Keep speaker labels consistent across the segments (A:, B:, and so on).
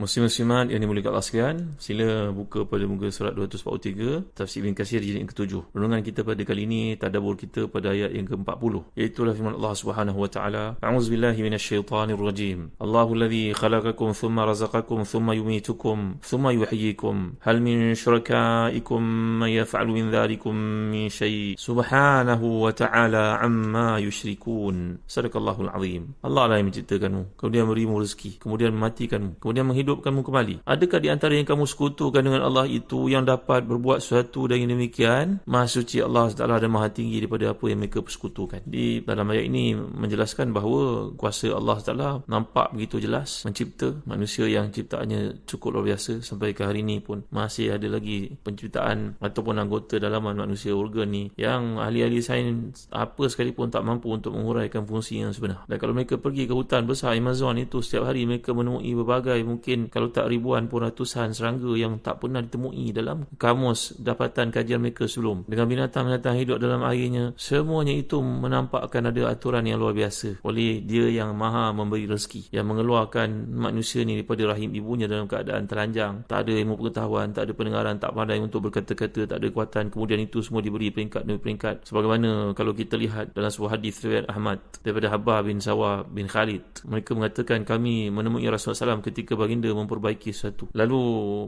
A: Muslim-Muslimat yang dimuliakan Allah sekalian, sila buka pada muka surat 243, tafsir Ibn Kasir yang ketujuh. Renungan kita pada kali ini, tadabur kita pada ayat yang ke-40. Iaitulah firman Allah Subhanahu wa taala, "A'udzubillahi minasyaitonirrajim. Allahu alladhi khalaqakum thumma razaqakum thumma yumitukum thumma yuhyikum. Hal min syurakaikum man yaf'alu min dhalikum min syai'? Subhanahu wa ta'ala amma yusyrikun." Sadaqallahul azim. Allah lah yang menciptakanmu, kemudian memberimu rezeki, kemudian mematikanmu, kemudian menghidupkanmu menghidupkanmu kembali. Adakah di antara yang kamu sekutukan dengan Allah itu yang dapat berbuat sesuatu dengan demikian? Maha suci Allah Taala dan maha tinggi daripada apa yang mereka persekutukan. Di dalam ayat ini menjelaskan bahawa kuasa Allah Taala nampak begitu jelas mencipta manusia yang ciptaannya cukup luar biasa sampai ke hari ini pun masih ada lagi penciptaan ataupun anggota dalaman manusia organ ni yang ahli-ahli sains apa sekalipun tak mampu untuk menguraikan fungsi yang sebenar. Dan kalau mereka pergi ke hutan besar Amazon itu setiap hari mereka menemui berbagai mungkin mungkin kalau tak ribuan pun ratusan serangga yang tak pernah ditemui dalam kamus dapatan kajian mereka sebelum. Dengan binatang-binatang hidup dalam airnya, semuanya itu menampakkan ada aturan yang luar biasa oleh dia yang maha memberi rezeki, yang mengeluarkan manusia ni daripada rahim ibunya dalam keadaan telanjang, tak ada ilmu pengetahuan, tak ada pendengaran, tak pandai untuk berkata-kata, tak ada kekuatan, kemudian itu semua diberi peringkat demi peringkat. Sebagaimana kalau kita lihat dalam sebuah hadis riwayat Ahmad daripada Habah bin Sawah bin Khalid, mereka mengatakan kami menemui Rasulullah SAW ketika baginda memperbaiki sesuatu. Lalu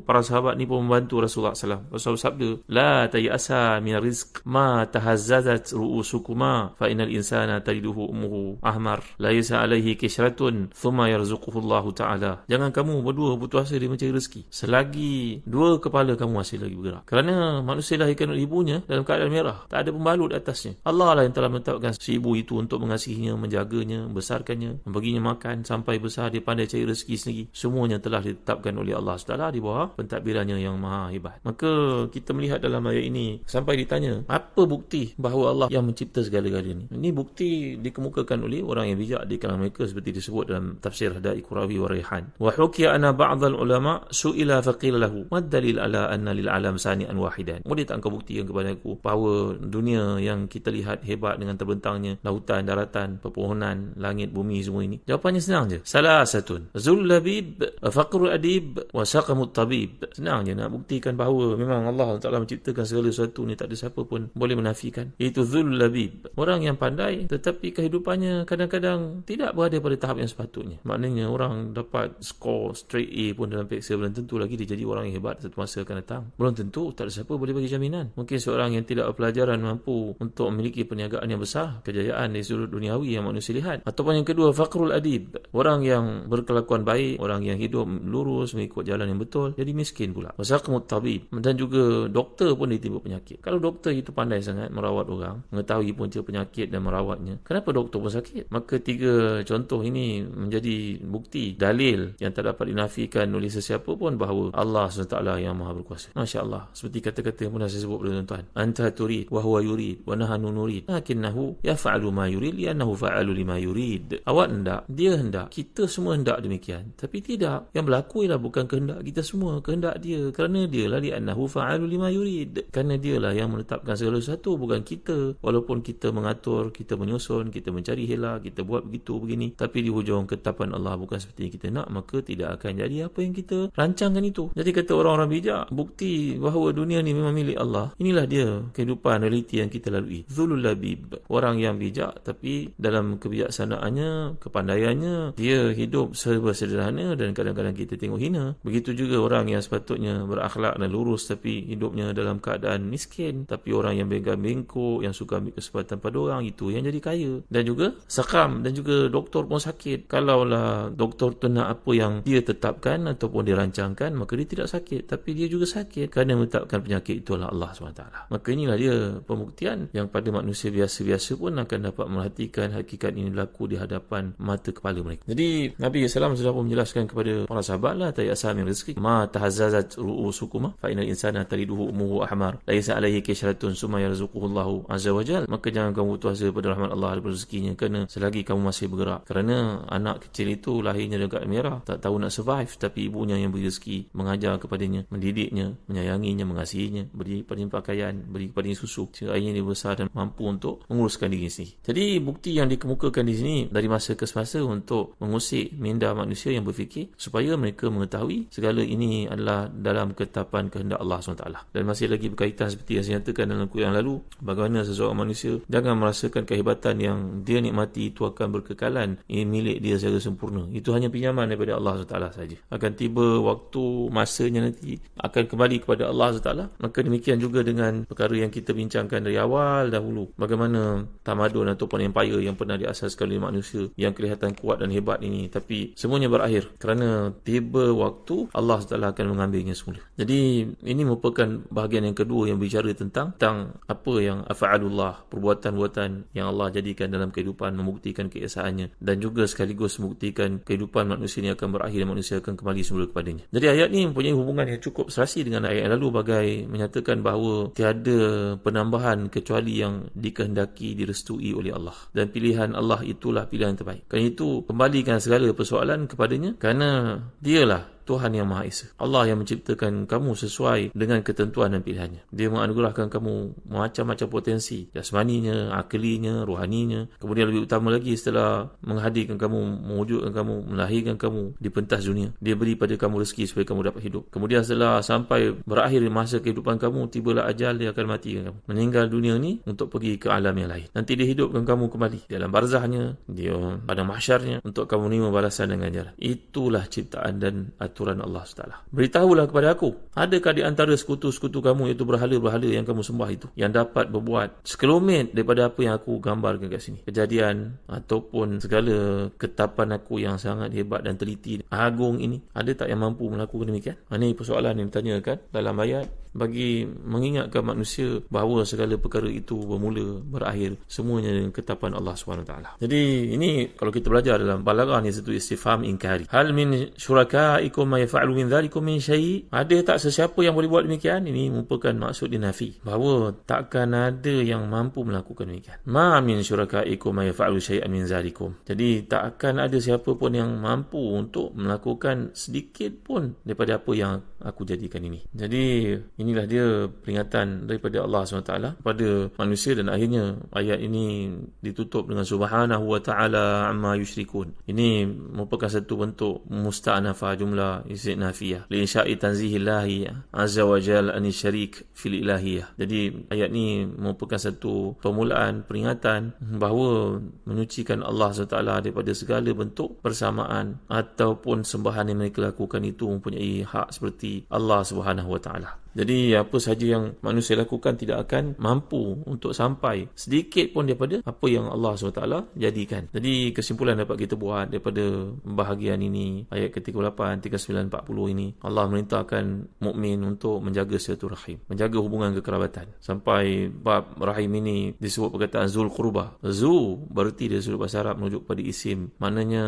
A: para sahabat ni pun membantu Rasulullah SAW. Rasulullah sabda, La tayasa min rizq ma tahazzazat ru'usukuma fa inal insana taliduhu umuhu ahmar. La yasa alaihi kishratun thumma yarzuquhu Allah Ta'ala. Jangan kamu berdua putus asa dia mencari rezeki. Selagi dua kepala kamu masih lagi bergerak. Kerana manusia lahirkan oleh ibunya dalam keadaan merah. Tak ada pembalut atasnya. Allah lah yang telah menetapkan si ibu itu untuk mengasihinya, menjaganya, membesarkannya, membaginya makan sampai besar dia pandai cari rezeki sendiri. Semuanya telah telah ditetapkan oleh Allah SWT di bawah pentadbirannya yang maha hebat. Maka kita melihat dalam ayat ini sampai ditanya, apa bukti bahawa Allah yang mencipta segala-galanya ini? Ini bukti dikemukakan oleh orang yang bijak di kalangan mereka seperti disebut dalam tafsir Hadai Qurawi wa Rayhan. Wa hukiya ana ba'dal ulama su'ila faqila lahu, mad dalil ala anna lil alam sani'an wahidan. Boleh tak engkau buktikan kepada aku bahawa dunia yang kita lihat hebat dengan terbentangnya lautan, daratan, pepohonan, langit, bumi semua ini? Jawapannya senang je. Salah satun. Zul labib faqrul adib wa tabib. Senang je nak buktikan bahawa memang Allah Taala menciptakan segala sesuatu ni tak ada siapa pun boleh menafikan. Itu zul labib. Orang yang pandai tetapi kehidupannya kadang-kadang tidak berada pada tahap yang sepatutnya. Maknanya orang dapat skor straight A pun dalam peksa belum tentu lagi dia jadi orang yang hebat satu masa akan datang. Belum tentu tak ada siapa boleh bagi jaminan. Mungkin seorang yang tidak berpelajaran mampu untuk memiliki perniagaan yang besar, kejayaan di sudut duniawi yang manusia lihat. Ataupun yang kedua faqrul adib. Orang yang berkelakuan baik, orang yang hidup lurus mengikut jalan yang betul jadi miskin pula. Wasaqmut tabib dan juga doktor pun ditimpa penyakit. Kalau doktor itu pandai sangat merawat orang mengetahui punca penyakit dan merawatnya kenapa doktor pun sakit? Maka tiga contoh ini menjadi bukti dalil yang tak dapat dinafikan oleh sesiapa pun bahawa Allah SWT yang maha berkuasa. Masya Allah seperti kata-kata yang pernah saya sebut kepada tuan-tuan anta turid wa huwa yurid wa nahanu nurid. Lakinnahu yaf'alu ma yurid liannahu fa'alu lima yurid. Awak hendak dia hendak. Kita semua hendak demikian. Tapi tidak yang berlaku ialah bukan kehendak kita semua. Kehendak dia kerana dia lah li'annahu fa'alu lima yurid. Kerana dia lah yang menetapkan segala sesuatu bukan kita. Walaupun kita mengatur kita menyusun kita mencari hela kita buat begitu begini. Tapi di hujung ketetapan Allah bukan seperti yang kita nak maka tidak akan jadi apa yang kita rancangkan itu. Jadi kata orang-orang bijak bukti bahawa dunia ni memang milik Allah. Inilah dia kehidupan realiti yang kita lalui. Zulul labib. Orang yang bijak tapi dalam kebijaksanaannya kepandaiannya dia hidup serba sederhana dan kadang-kadang kadang-kadang kita tengok hina. Begitu juga orang yang sepatutnya berakhlak dan lurus tapi hidupnya dalam keadaan miskin. Tapi orang yang bengkak-bengkok, yang suka ambil kesempatan pada orang, itu yang jadi kaya. Dan juga sakam dan juga doktor pun sakit. Kalaulah doktor tu nak apa yang dia tetapkan ataupun dirancangkan, maka dia tidak sakit. Tapi dia juga sakit kerana menetapkan penyakit itu adalah Allah SWT. Maka inilah dia pembuktian yang pada manusia biasa-biasa pun akan dapat merhatikan hakikat ini berlaku di hadapan mata kepala mereka. Jadi Nabi SAW sudah pun menjelaskan kepada para sahabat lah tadi asal min rizki ma tahazzazat ru'usukuma fa inal insana taliduhu umuhu ahmar. Laisa alaihi kishratun summa yarzuquhu azza wa jal. Maka jangan kamu putus asa pada rahmat Allah dan rezekinya kerana selagi kamu masih bergerak. Kerana anak kecil itu lahirnya dekat merah tak tahu nak survive tapi ibunya yang beri rezeki mengajar kepadanya mendidiknya menyayanginya mengasihinya beri kepadanya pakaian beri kepadanya susu. Sehingga akhirnya dia besar dan mampu untuk menguruskan diri sendiri. Jadi bukti yang dikemukakan di sini dari masa ke semasa untuk mengusik minda manusia yang berfikir supaya mereka mengetahui segala ini adalah dalam ketetapan kehendak Allah SWT. Dan masih lagi berkaitan seperti yang saya nyatakan dalam kuliah yang lalu bagaimana seseorang manusia jangan merasakan kehebatan yang dia nikmati itu akan berkekalan ini milik dia secara sempurna. Itu hanya pinjaman daripada Allah SWT saja. Akan tiba waktu masanya nanti akan kembali kepada Allah SWT. Maka demikian juga dengan perkara yang kita bincangkan dari awal dahulu. Bagaimana tamadun ataupun empire yang pernah diasaskan oleh manusia yang kelihatan kuat dan hebat ini. Tapi semuanya berakhir kerana tiba waktu Allah SWT akan mengambilnya semula. Jadi ini merupakan bahagian yang kedua yang bicara tentang tentang apa yang afa'alullah, perbuatan-perbuatan yang Allah jadikan dalam kehidupan membuktikan keesaannya dan juga sekaligus membuktikan kehidupan manusia ini akan berakhir dan manusia akan kembali semula kepadanya. Jadi ayat ini mempunyai hubungan yang cukup serasi dengan ayat yang lalu bagai menyatakan bahawa tiada penambahan kecuali yang dikehendaki direstui oleh Allah dan pilihan Allah itulah pilihan terbaik. Kerana itu kembalikan segala persoalan kepadanya kerana dialah Tuhan yang Maha Esa. Allah yang menciptakan kamu sesuai dengan ketentuan dan pilihannya. Dia menganugerahkan kamu macam-macam potensi. Jasmaninya, aklinya, rohaninya. Kemudian lebih utama lagi setelah menghadirkan kamu, mewujudkan kamu, melahirkan kamu di pentas dunia. Dia beri pada kamu rezeki supaya kamu dapat hidup. Kemudian setelah sampai berakhir masa kehidupan kamu, tibalah ajal dia akan matikan kamu. Meninggal dunia ni untuk pergi ke alam yang lain. Nanti dia hidupkan kamu kembali. Dalam barzahnya, dia pada mahsyarnya untuk kamu ni balasan dengan jalan. Itulah ciptaan dan aturan Allah SWT. Beritahulah kepada aku, adakah di antara sekutu-sekutu kamu iaitu berhala-berhala yang kamu sembah itu yang dapat berbuat sekelumit daripada apa yang aku gambarkan kat sini. Kejadian ataupun segala ketapan aku yang sangat hebat dan teliti agung ini, ada tak yang mampu melakukan demikian? Ini persoalan yang ditanyakan dalam ayat bagi mengingatkan manusia bahawa segala perkara itu bermula berakhir semuanya dengan ketapan Allah SWT. Jadi ini kalau kita belajar dalam balaghah ni satu istifham inkari. Hal min syurakaikum ma yaf'alu min dhalikum min syai? Ada tak sesiapa yang boleh buat demikian? Ini merupakan maksud dinafi bahawa takkan ada yang mampu melakukan demikian. Ma min syurakaikum ma yaf'alu syai'an min zalikum. Jadi tak akan ada siapa pun yang mampu untuk melakukan sedikit pun daripada apa yang aku jadikan ini. Jadi inilah dia peringatan daripada Allah SWT kepada manusia dan akhirnya ayat ini ditutup dengan subhanahu wa ta'ala amma yushrikun. Ini merupakan satu bentuk musta'nafa jumlah istiq nafiyah. Linsya'i tanzihillahi azza wa jal ani syarik fil ilahiyah. Jadi ayat ini merupakan satu permulaan peringatan bahawa menyucikan Allah SWT daripada segala bentuk persamaan ataupun sembahan yang mereka lakukan itu mempunyai hak seperti Allah Subhanahu wa taala. Jadi apa sahaja yang manusia lakukan tidak akan mampu untuk sampai sedikit pun daripada apa yang Allah SWT jadikan. Jadi kesimpulan dapat kita buat daripada bahagian ini ayat ke-38 39 40 ini Allah merintahkan mukmin untuk menjaga silaturahim, menjaga hubungan kekerabatan. Sampai bab rahim ini disebut perkataan zul qurba. Zu berarti dia sudut bahasa Arab merujuk pada isim. Maknanya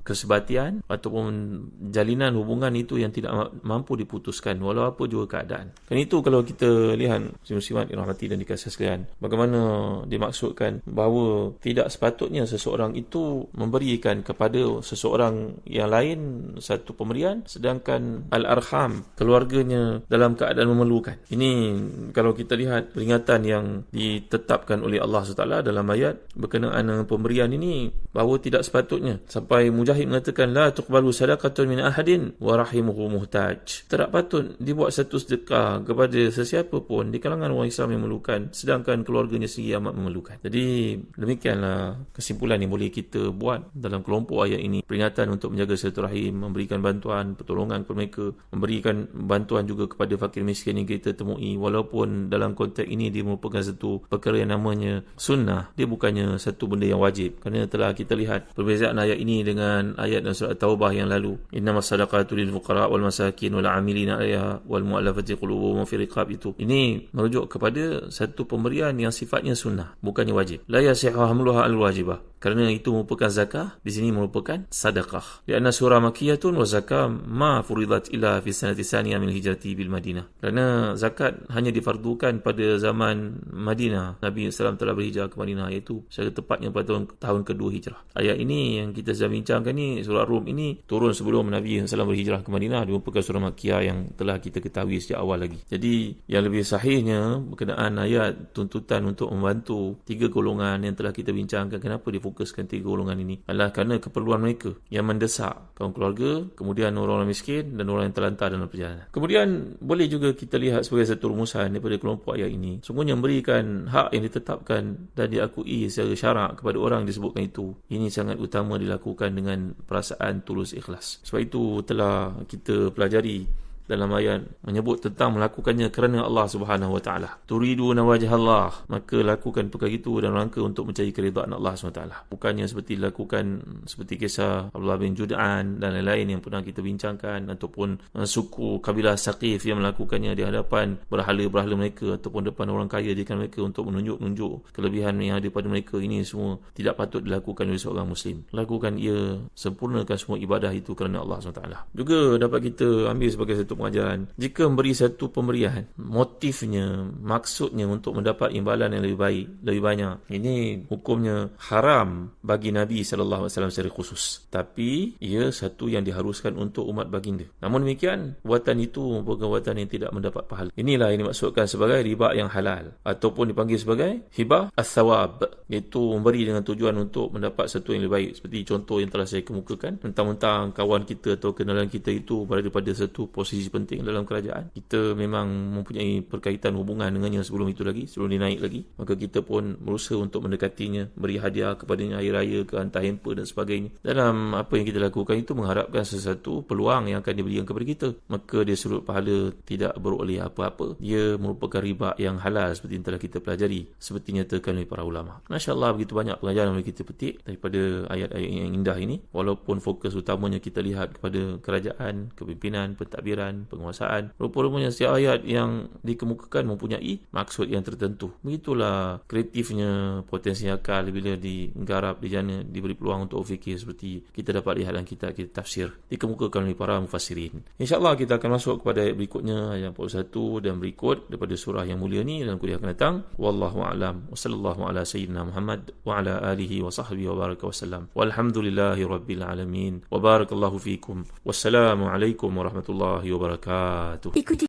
A: kesebatian ataupun jalinan hubungan itu yang tidak mampu diputuskan walau apa juga keadaan. Kan itu kalau kita lihat muslimat dirahmati dan dikasih sekalian. Bagaimana dimaksudkan bahawa tidak sepatutnya seseorang itu memberikan kepada seseorang yang lain satu pemberian sedangkan al-arham keluarganya dalam keadaan memerlukan. Ini kalau kita lihat peringatan yang ditetapkan oleh Allah SWT dalam ayat berkenaan dengan pemberian ini bahawa tidak sepatutnya sampai Mujahid mengatakan la tuqbalu sadaqatun min ahadin wa rahimuhu muhtaj. Tidak patut dibuat satu sedekah sedekah kepada sesiapa pun di kalangan orang Islam yang memerlukan sedangkan keluarganya sendiri amat memerlukan. Jadi demikianlah kesimpulan yang boleh kita buat dalam kelompok ayat ini. Peringatan untuk menjaga silaturahim, memberikan bantuan, pertolongan kepada mereka, memberikan bantuan juga kepada fakir miskin yang kita temui walaupun dalam konteks ini dia merupakan satu perkara yang namanya sunnah. Dia bukannya satu benda yang wajib. Kerana telah kita lihat perbezaan ayat ini dengan ayat dalam surat Taubah yang lalu. Innamas sadaqatu lil fuqara wal masakin wal amilina 'alaiha wal mu'allafati qulubuhum fi riqab itu. Ini merujuk kepada satu pemberian yang sifatnya sunnah, bukannya wajib. La yasihu hamluha al wajibah. Kerana itu merupakan zakah, di sini merupakan sedekah. Di anna surah makiyatun wa zakah ma furidat illa fi sanati saniyah min hijrati bil Madinah. Kerana zakat hanya difardukan pada zaman Madinah. Nabi SAW telah berhijrah ke Madinah iaitu secara tepatnya pada tahun, tahun kedua hijrah. Ayat ini yang kita sedang bincangkan ni surah Rum ini turun sebelum Nabi SAW berhijrah ke Madinah. Dia merupakan surah makiyah yang telah kita ketahui sejak awal lagi. Jadi yang lebih sahihnya berkenaan ayat tuntutan untuk membantu tiga golongan yang telah kita bincangkan kenapa difokuskan tiga golongan ini? Adalah kerana keperluan mereka yang mendesak kaum keluarga kemudian orang-orang miskin dan orang yang terlantar dalam perjalanan. Kemudian boleh juga kita lihat sebagai satu rumusan daripada kelompok ayat ini. Sungguhnya memberikan hak yang ditetapkan dan diakui secara syarak kepada orang yang disebutkan itu. Ini sangat utama dilakukan dengan perasaan tulus ikhlas. Sebab itu telah kita pelajari dalam ayat menyebut tentang melakukannya kerana Allah Subhanahu wa taala. Turiduna wajh Allah, maka lakukan perkara itu dan rangka untuk mencari keridhaan Allah Subhanahu wa taala. Bukannya seperti dilakukan seperti kisah Abdullah bin Jud'an dan lain-lain yang pernah kita bincangkan ataupun uh, suku kabilah Saqif yang melakukannya di hadapan berhala-berhala mereka ataupun depan orang kaya di mereka untuk menunjuk-nunjuk kelebihan yang ada pada mereka. Ini semua tidak patut dilakukan oleh seorang muslim. Lakukan ia sempurnakan semua ibadah itu kerana Allah Subhanahu wa taala. Juga dapat kita ambil sebagai satu pengajaran jika memberi satu pemberian motifnya maksudnya untuk mendapat imbalan yang lebih baik lebih banyak. Ini hukumnya haram bagi Nabi SAW secara khusus. Tapi ia satu yang diharuskan untuk umat baginda. Namun demikian buatan itu merupakan buatan yang tidak mendapat pahala. Inilah yang dimaksudkan sebagai riba yang halal. Ataupun dipanggil sebagai hibah as-sawab iaitu memberi dengan tujuan untuk mendapat satu yang lebih baik. Seperti contoh yang telah saya kemukakan mentang-mentang kawan kita atau kenalan kita itu berada pada satu posisi posisi penting dalam kerajaan. Kita memang mempunyai perkaitan hubungan dengannya sebelum itu lagi sebelum dia naik lagi. Maka kita pun berusaha untuk mendekatinya beri hadiah kepadanya hari raya ke hantar hamper dan sebagainya. Dalam apa yang kita lakukan itu mengharapkan sesuatu peluang yang akan diberikan kepada kita. Maka dia surut pahala tidak beroleh apa-apa. Dia merupakan riba yang halal seperti yang telah kita pelajari seperti nyatakan oleh para ulama. Masya Allah begitu banyak pengajaran yang kita petik daripada ayat-ayat yang indah ini. Walaupun fokus utamanya kita lihat kepada kerajaan kepimpinan pentadbiran penguasaan. Rupa-rupanya setiap ayat yang dikemukakan mempunyai maksud yang tertentu. Begitulah kreatifnya potensi akal bila digarap di jana diberi peluang untuk fikir seperti kita dapat lihat dalam kitab kita tafsir dikemukakan oleh para mufassirin. InsyaAllah kita akan masuk kepada ayat berikutnya ayat 41 dan berikut daripada surah yang mulia ni dalam kuliah akan datang. Wallahu a'lam. Wassallallahu ala sayyidina Muhammad wa ala alihi wa sahbihi wa baraka wasallam. Walhamdulillahi rabbil alamin. Wa barakallahu fikum. Wassalamu alaikum warahmatullahi wabarakatuh. barakatuh.
B: Écoutez.